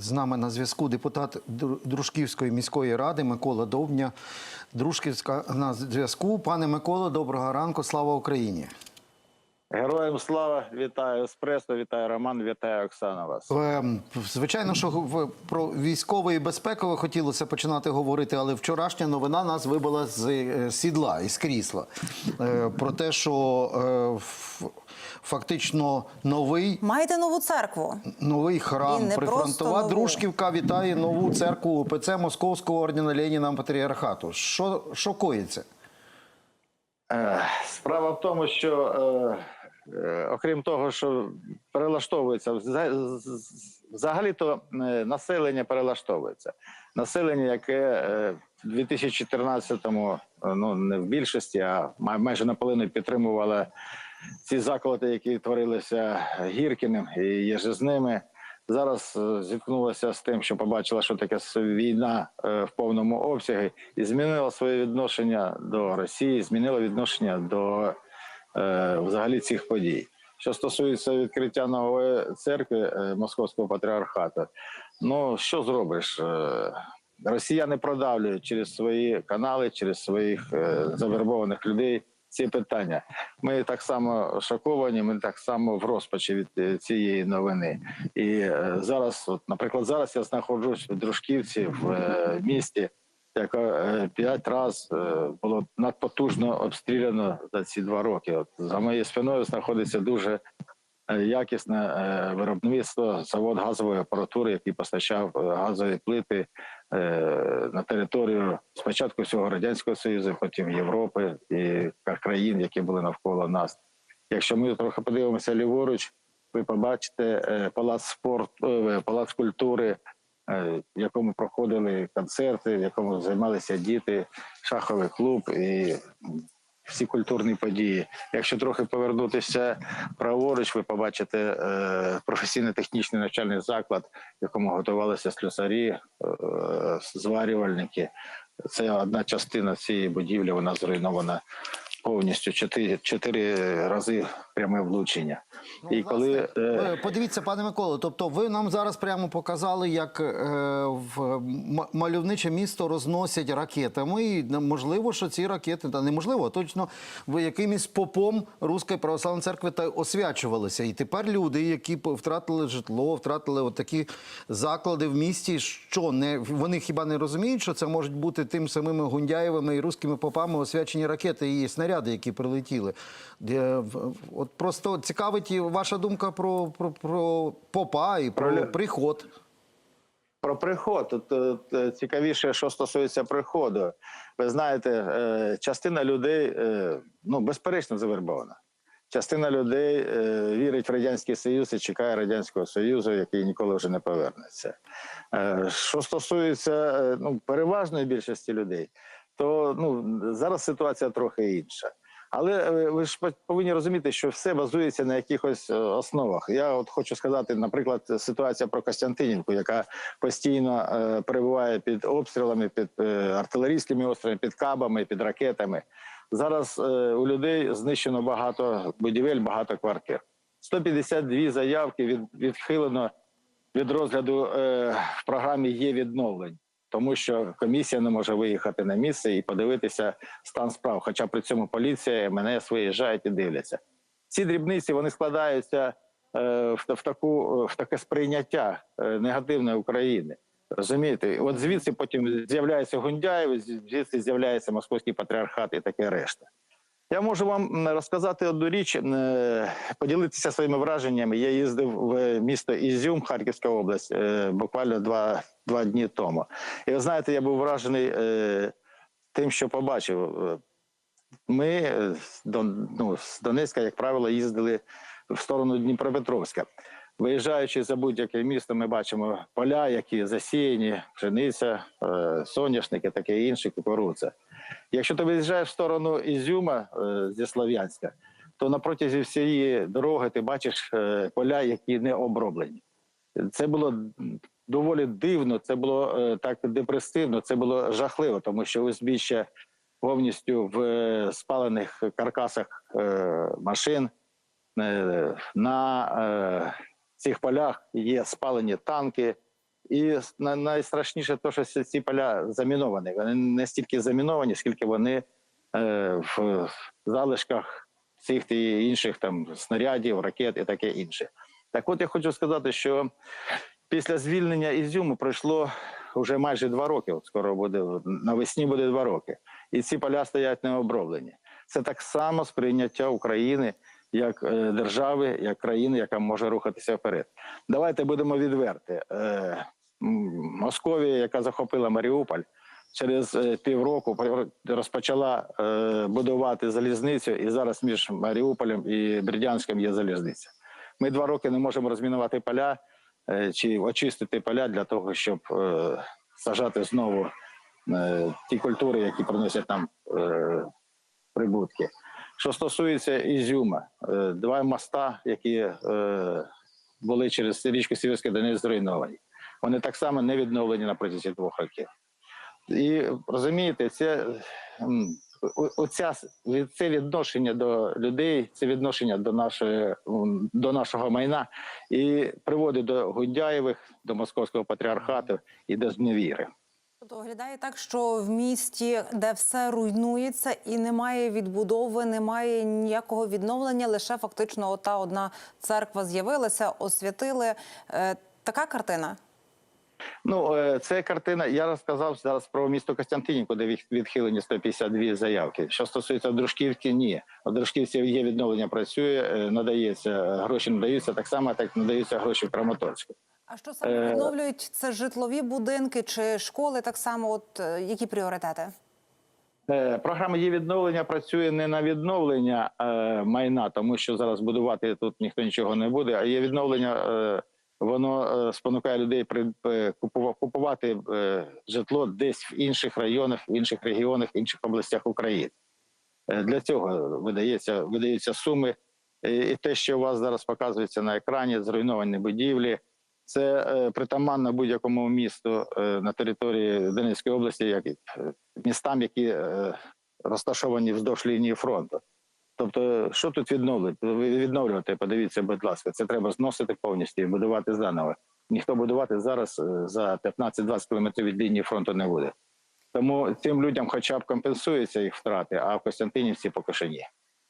З нами на зв'язку депутат Дружківської міської ради Микола Довбня. Дружківська на зв'язку. Пане Миколо, доброго ранку. Слава Україні. Героям слава, вітаю Еспресо, вітаю Роман, вітаю Оксана вас. Ем, Звичайно, що в- про військове і безпекове хотілося починати говорити, але вчорашня новина нас вибила з е, сідла із крісла. Е, Про те, що е, фактично новий Маєте нову церкву. Новий храм прифронтова. Дружківка вітає нову церкву УПЦ Московського ордена Леніна Патріархату. Що, що коїться? Е, Справа в тому, що окрім того, що перелаштовується, вза- з- з- взагалі-то е, населення перелаштовується. Населення, яке е, в 2014-му, е, ну не в більшості, а май- майже наполовину підтримувало ці заколоти, які творилися Гіркіним і єже з ними. Зараз е, зіткнулася з тим, що побачила, що таке війна е, в повному обсягі, і змінила своє відношення до Росії, змінила відношення до е, взагалі цих подій. Що стосується відкриття нової церкви е, Московського патріархату, ну що зробиш? Е, Росіяни продавлюють через свої канали, через своїх е, завербованих людей ці питання. Ми так само шоковані, ми так само в розпачі від е, цієї новини. І е, зараз, от, наприклад, зараз я знаходжусь в Дружківці в е, місті, яке е, п'ять разів е, було надпотужно обстріляно за ці два роки. От за моєю спиною знаходиться дуже е, якісне виробництво, завод газової апаратури, який постачав газові плити на територію спочатку всього радянського союзу, потім Європи і країн, які були навколо нас. Якщо ми трохи подивимося ліворуч, ви побачите палац спорту, палац культури, в якому проходили концерти, в якому займалися діти, шаховий клуб і всі культурні події. Якщо трохи повернутися праворуч, ви побачите е, професійно-технічний навчальний заклад, в якому готувалися слюсарі, е, зварювальники. Це одна частина цієї будівлі. Вона зруйнована повністю чотири, чотири рази пряме влучення. І коли е, Подивіться, пане Миколо, тобто ви нам зараз прямо показали, як е, в мальовниче місто розносять ракетами. І ну, можливо, що ці ракети, та неможливо, а точно ви якимось попом Руської православної церкви та освячувалися. І тепер люди, які втратили житло, втратили от такі заклади в місті, що не вони хіба не розуміють, що це можуть бути тим самими Гундяєвими і руськими попами освячені ракети і снаряди, які прилетіли. От просто цікавить ваша думка про, про, про попа і про, Про приход. Про приход тут е, е, цікавіше, що стосується приходу. Ви знаєте, е, частина людей е, ну безперечно завербована. Частина людей е, вірить в радянський союз і чекає радянського союзу, який ніколи вже не повернеться. Е, Що стосується е, ну переважної більшості людей, то ну зараз ситуація трохи інша. Але е, ви ж повинні розуміти, що все базується на якихось е, основах. Я от хочу сказати, наприклад, ситуація про Костянтинівку, яка постійно е, перебуває під обстрілами, під артилерійськими обстрілами, під кабами, під ракетами. Зараз у людей знищено багато будівель, багато квартир. 152 заявки від, відхилено від розгляду в програмі є відновлень, тому що комісія не може виїхати на місце і подивитися стан справ. Хоча при цьому поліція МНС виїжджають і дивляться. Ці дрібниці вони складаються е, в, в таку в таке сприйняття е, негативної України. Розумієте, от звідси потім з'являється Гундяєв, звідси з'являється московський патріархат і таке решта. Я можу вам розказати одну річ, е, поділитися своїми враженнями. Я їздив в місто Ізюм, Харківська область, е, буквально два, два дні тому. І ви знаєте, я був вражений е, тим, що побачив. Ми ну, з Донецька, як правило, їздили в сторону Дніпропетровська. Виїжджаючи за будь-яке місто, ми бачимо поля, які засіяні, пшениця, соняшники, таке інше, кукурудза. Якщо ти виїжджаєш в сторону Ізюма е, зі Слов'янська, то на протязі всієї дороги ти бачиш е, поля, які не оброблені. Це було доволі дивно, це було е, так депресивно, це було жахливо, тому що узбіччя повністю в спалених каркасах машин. На цих полях є спалені танки, І найстрашніше те, що ці- поля заміновані. Вони не стільки заміновані, скільки вони е, в залишках цих та інших там снарядів, ракет і таке інше. Так от я хочу сказати, що після звільнення Ізюму пройшло вже майже два роки. От скоро буде навесні буде два роки. І ці поля стоять необроблені. Це так само сприйняття України як е, держави, як країни, яка може рухатися вперед. Давайте будемо відверти. Московія, яка захопила Маріуполь, через е, півроку розпочала е, будувати залізницю, і зараз між Маріуполем і Бердянськом є залізниця. Ми два роки не можемо розмінувати поля е, чи очистити поля для того, щоб сажати знову ті культури, які приносять нам прибутки. Що стосується Ізюма, два моста, які були через річку Сіверський Донець зруйновані. Вони так само не відновлені на протязі двох років. І розумієте, це оця це відношення до людей, це відношення до нашої до нашого майна і приводить до Гундяєвих, до московського патріархату і до зневіри. Тобто так, що в місті, де все руйнується і немає відбудови, немає ніякого відновлення, лише фактично ота одна церква з'явилася, освятили. Е, така картина. Ну, е, це картина. Я розказав зараз про місто Костянтинівку, де відхилені 152 заявки. Що стосується Дружківки, ні. У Дружківці є відновлення, працює, е, надається гроші, надаються так само, як надаються гроші в Краматорську. А що саме Е, відновлюють? Це житлові будинки чи школи? Так само, от які пріоритети? Програма є відновлення працює не на відновлення майна, тому що зараз будувати тут ніхто нічого не буде. А є відновлення, воно е, спонукає людей купувати е, житло десь в інших районах, в інших регіонах, в інших областях України. Е, Для цього видається видаються суми. І те, що у вас зараз показується на екрані, зруйновані будівлі. Це притаманно будь-якому місту на території Донецької області, як містам, які розташовані вздовж лінії фронту. Тобто, що тут відновлювати? Відновлювати, подивіться, будь ласка, це треба зносити повністю і будувати заново. Ніхто будувати зараз е, за 15-20 кілометрів від лінії фронту не буде. Тому цим людям, хоча б компенсуються їх втрати, а в Костянтинівці поки що ні.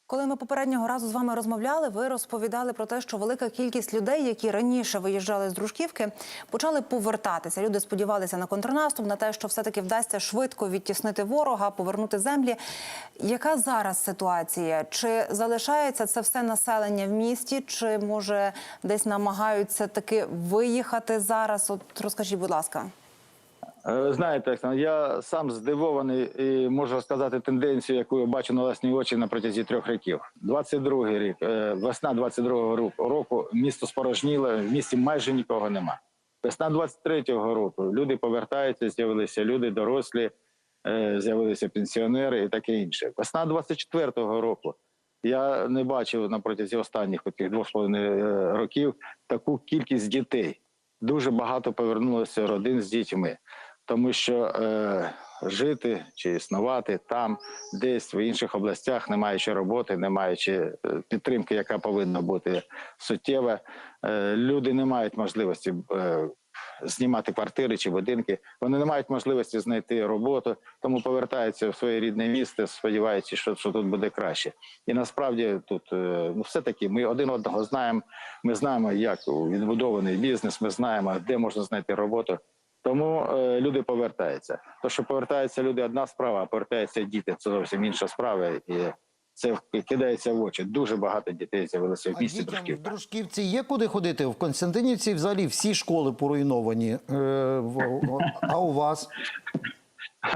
Коли ми попереднього разу з вами розмовляли, ви розповідали про те, що велика кількість людей, які раніше виїжджали з дружківки, почали повертатися. Люди сподівалися на контрнаступ, на те, що все-таки вдасться швидко відтіснити ворога, повернути землі. Яка зараз ситуація? Чи залишається це все населення в місті, чи може десь намагаються таки виїхати зараз? От розкажіть, будь ласка. Е, знаєте, Оксана, я сам здивований і можу сказати тенденцію, яку я бачу на власні очі на протязі трьох років. 22-й рік, е, весна 22-го року, місто спорожніло, в місті майже нікого нема. Весна 23-го року люди повертаються, з'явилися люди дорослі, е, з'явилися пенсіонери і таке інше. Весна 24-го року я не бачив на протязі останніх таких двох років таку кількість дітей. Дуже багато повернулося родин з дітьми тому що е, жити чи існувати там, десь в інших областях, не маючи роботи, не маючи е, підтримки, яка повинна бути суттєва, е, люди не мають можливості е, знімати квартири чи будинки. Вони не мають можливості знайти роботу, тому повертаються в своє рідне місто, сподіваючись, що, що тут буде краще. І насправді тут е, ну все таки ми один одного знаємо. Ми знаємо, як відбудований бізнес. Ми знаємо, де можна знайти роботу. Тому е, люди повертаються. То, що повертаються люди, одна справа, а повертаються діти, це зовсім інша справа. І це кидається в очі. Дуже багато дітей з'явилося в А місті дітям в Дружківці є куди ходити? В Константинівці взагалі всі школи поруйновані. Е, в- а у вас?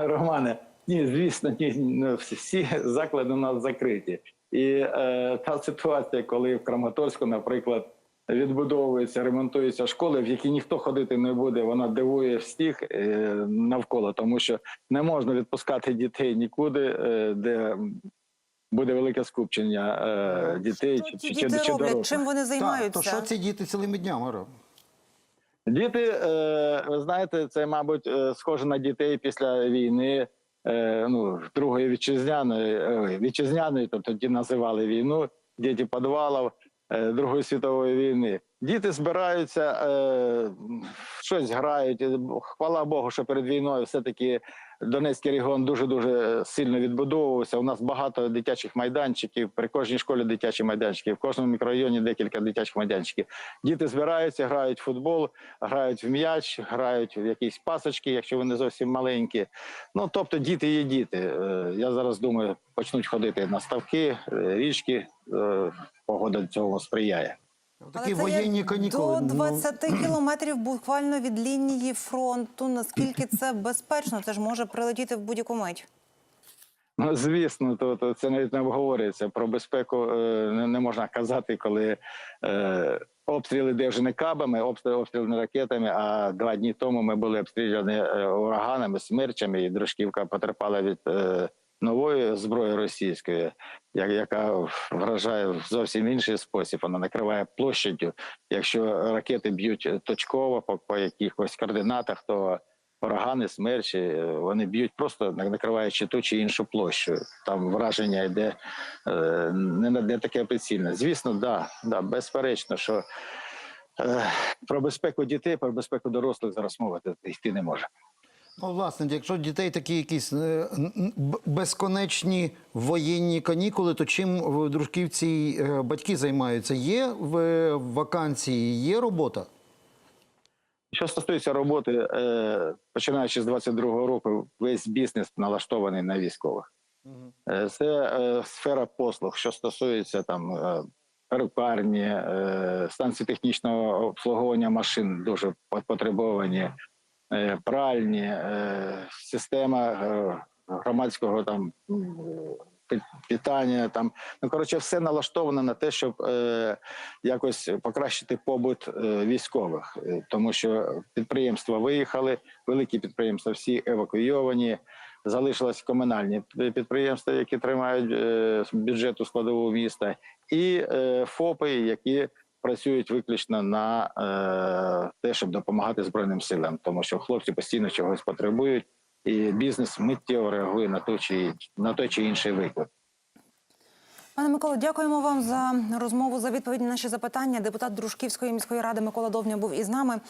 Романе, ні, звісно, ні, ну, всі- всі заклади у нас закриті. І е, та ситуація, коли в Краматорську, наприклад, відбудовуються, ремонтуються школи, в які ніхто ходити не буде, вона дивує всіх е, навколо, тому що не можна відпускати дітей нікуди, е, де буде велике скупчення е, дітей Що чи, ті чи, діти чи роблять? Чим вони Так, займаються? то що ці діти цілими днями роблять? Діти, ви знаєте, це, мабуть, схоже на дітей після війни, ну, другої вітчизняної, вітчизняної, тобто тоді називали війну, діти підвалів Другої світової війни. Діти збираються, е, щось грають. Е, Хвала Богу, що перед війною все-таки Донецький регіон дуже дуже сильно відбудовувався. У нас багато дитячих майданчиків. При кожній школі дитячі майданчики, в кожному мікрорайоні декілька дитячих майданчиків. Діти збираються, грають в футбол, грають в м'яч, грають в якісь пасочки, якщо вони зовсім маленькі. Ну тобто, діти є діти. Е, Я зараз думаю, почнуть ходити на ставки, е, річки. Е, Погода цього сприяє. Такі воєнні як канікули. До ну, 20 кілометрів буквально від лінії фронту. Наскільки це безпечно? Це ж може прилетіти в будь-яку мить. Ну, звісно, то, то це навіть не обговорюється. Про безпеку е, не, не можна казати, коли е, обстріли де вже не кабами, обстріли, обстріли не ракетами. А два дні тому ми були обстріляні е, ураганами, смерчами, і дружківка потерпала від е, нової зброї російської, яка вражає в зовсім інший спосіб. Вона накриває площадю. Якщо ракети б'ють точково по, по якихось координатах, то урагани, смерчі, е, вони б'ють просто на- накриваючи ту чи іншу площу. Там враження йде е, не, не таке прицільне. Звісно, да, да, безперечно, що е, про безпеку дітей, про безпеку дорослих зараз мова йти не може. Ну, власне, якщо дітей такі якісь е, безконечні воєнні канікули, то чим в дружківці е, батьки займаються? Є в вакансії, є робота? Що стосується роботи, е, починаючи з 22-го року, весь бізнес налаштований на військових. Е, Це е, сфера послуг, що стосується там е, перукарні, е, станції технічного обслуговування машин дуже потребовані, е, пральні, е, система е, громадського там питання. Там ну коротше, все налаштовано на те, щоб е, якось покращити побут е, військових, Е, тому що підприємства виїхали, великі підприємства всі евакуйовані. Залишились комунальні підприємства, які тримають е, бюджету складового міста, і е, ФОПи, які працюють виключно на е, те, щоб допомагати збройним силам, тому що хлопці постійно чогось потребують, і бізнес миттєво реагує на той чи на той чи інший виклик. Пане Миколо, дякуємо вам за розмову за відповіді на наші запитання. Депутат Дружківської міської ради Микола Довня був із нами.